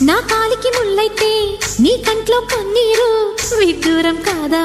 నా కాలికి ముళ్ళైతే నీ కంట్లో కన్నీరు విడ్డూరం కాదా